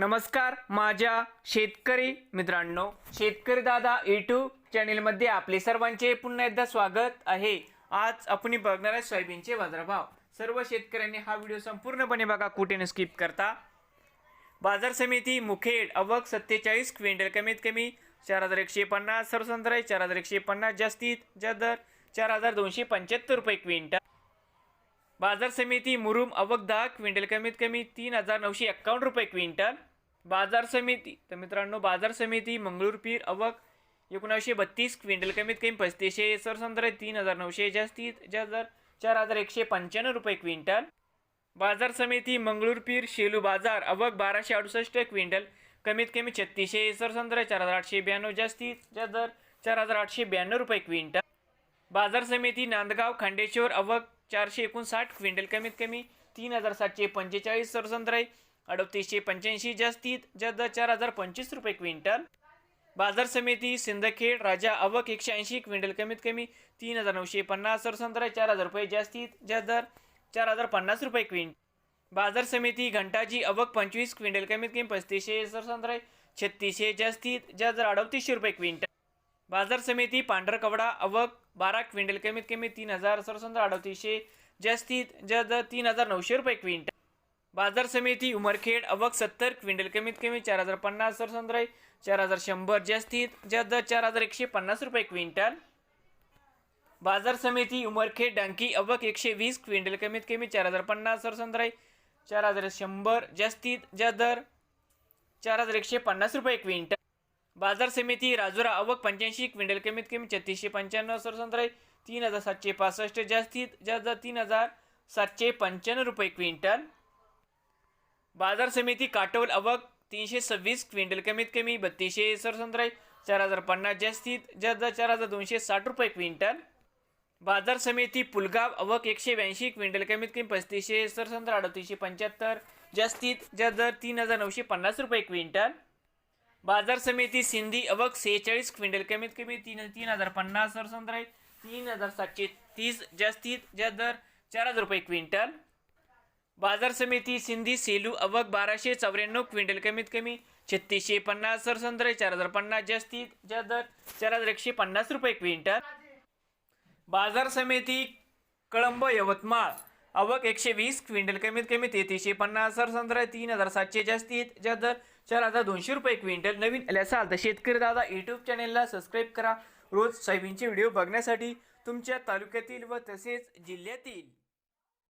नमस्कार माझ्या शेतकरी मित्रांनो शेतकरी दादा यूट्यूब चॅनेलमध्ये आपले सर्वांचे पुन्हा एकदा स्वागत आहे. आज आपण बघणार आहे सोयाबीनचे बाजारभाव. सर्व शेतकऱ्यांनी हा व्हिडिओ संपूर्णपणे बघा कुठे न स्किप करता. बाजार समिती मुखेड अवक सत्तेचाळीस क्विंटल कमीत कमी चार हजार एकशे पन्नास सरसंद्राई चार हजार एकशे पन्नास जास्तीत जास्त दर चार हजार दोनशे पंच्याहत्तर रुपये क्विंटल. बाजार समिती मुरुम अवक दहा क्विंटल कमीत कमी तीन हजार नऊशे एक्कावन्न रुपये क्विंटल. बाजार समिती. तर मित्रांनो बाजार समिती मंगळूर पीर अवक एकोणावीसशे बत्तीस क्विंटल कमीत कमी पस्तीसशे सरसंद्र तीन हजार नऊशे जास्तीत जास्त दर चार हजार एकशे पंच्याण्णव रुपये क्विंटल. बाजार समिती मंगळूर पीर शेलू बाजार अवक बाराशे अडुसष्ट क्विंटल कमीत कमी छत्तीसशे सरसंद्र चार हजार आठशे ब्याण्णव जास्तीत जास्त दर चार हजार आठशे ब्याण्णव रुपये क्विंटल. बाजार समिती नांदगाव खांडेश्वर अवक चारशे एकोणसाठ क्विंटल कमीत कमी तीन हजार सातशे पंचेचाळीस सरसंद्राई अडतीसशे पंच्याऐंशी जास्तीत जास्त चार हजार पंचवीस रुपये क्विंटल. बाजार समिती सिंदखेड राजा अवक एकशे ऐंशी क्विंटल कमीत कमी तीन हजार नऊशे पन्नास सरसंद्राई चार हजार रुपये जास्तीत जास्त दर चार हजार पन्नास रुपये क्विंट बाजार समिती घंटाजी अवक पंचवीस क्विंटल कमीत कमी पस्तीसशे सरसंद्राई छत्तीसशे जास्तीत जास्त दर अडतीसशे रुपये क्विंटल. बाजार समिती पांढरकवडा अवक बारा क्विंटल कमीत कमी तीन हजार सरसंद्र अडतीसशे जास्तीत जास्त तीन हजार नऊशे रुपये क्विंटल. बाजार समिती उमरखेड अवक सत्तर क्विंटल कमीत कमी चार हजार पन्नास सरसंद्राई चार हजार शंभर जास्तीत जास्त चार हजार एकशे पन्नास रुपये क्विंटल. बाजार समिती उमरखेड डांकी अवक एकशे वीस क्विंटल कमीत कमी चार हजार पन्नास सरसंद्राई चार हजार शंभर जास्तीत जास्त दर चार हजार एकशे पन्नास रुपये क्विंटल. बाजार समिती राजुरा अवक पंच्याऐंशी क्विंटल कमीत कमी छत्तीसशे पंच्याण्णव सरसंद्राई तीन हजार सातशे पासष्ट जास्तीत जास्त दर तीन हजार सातशे पंच्याण्णव रुपये क्विंटल. बाजार समिती काटोल अवक तीनशे सव्वीस क्विंटल कमीत कमी बत्तीसशे सरसंद्राई चार हजार पन्नास जास्तीत जास्त दर चार हजार दोनशे साठ रुपये क्विंटल. बाजार समिती पुलगाव अवक एकशे ब्याऐंशी क्विंटल कमीत कमी पस्तीसशे सरसंद्र अडतीसशे पंच्याहत्तर जास्तीत जास्त दर तीन हजार नऊशे पन्नास रुपये क्विंटल. बाजार समिती सिंधी अवक सेहेचाळीस क्विंटल कमीत कमी तीन तीन हजार पन्नास सरसंद्राई तीन हजार सातशे तीस जास्तीत जास्त दर चार हजार रुपये क्विंटल. बाजार समिती सिंधी सेलू अवक बाराशे चौऱ्याण्णव क्विंटल कमीत कमी छत्तीसशे पन्नास सरसंद्राई चार हजार पन्नास जास्तीत ज्या दर चार हजार एकशे पन्नास रुपये क्विंटल. बाजार समिती कळंब यवतमाळ अवक एकशे वीस क्विंटल कमीत कमी तेहतीसशे पन्नास सरसंद्र तीन हजार सातशे जास्तीत ज्या दर चार हजार दोनशे रुपये क्विंटल. नवीन आले असाल तर शेतकरी दादा यूट्यूब चॅनेलला सबस्क्राईब करा. रोज सोयाबीनचे व्हिडिओ बघण्यासाठी तुमच्या तालुक्यातील व तसेच जिल्ह्यातील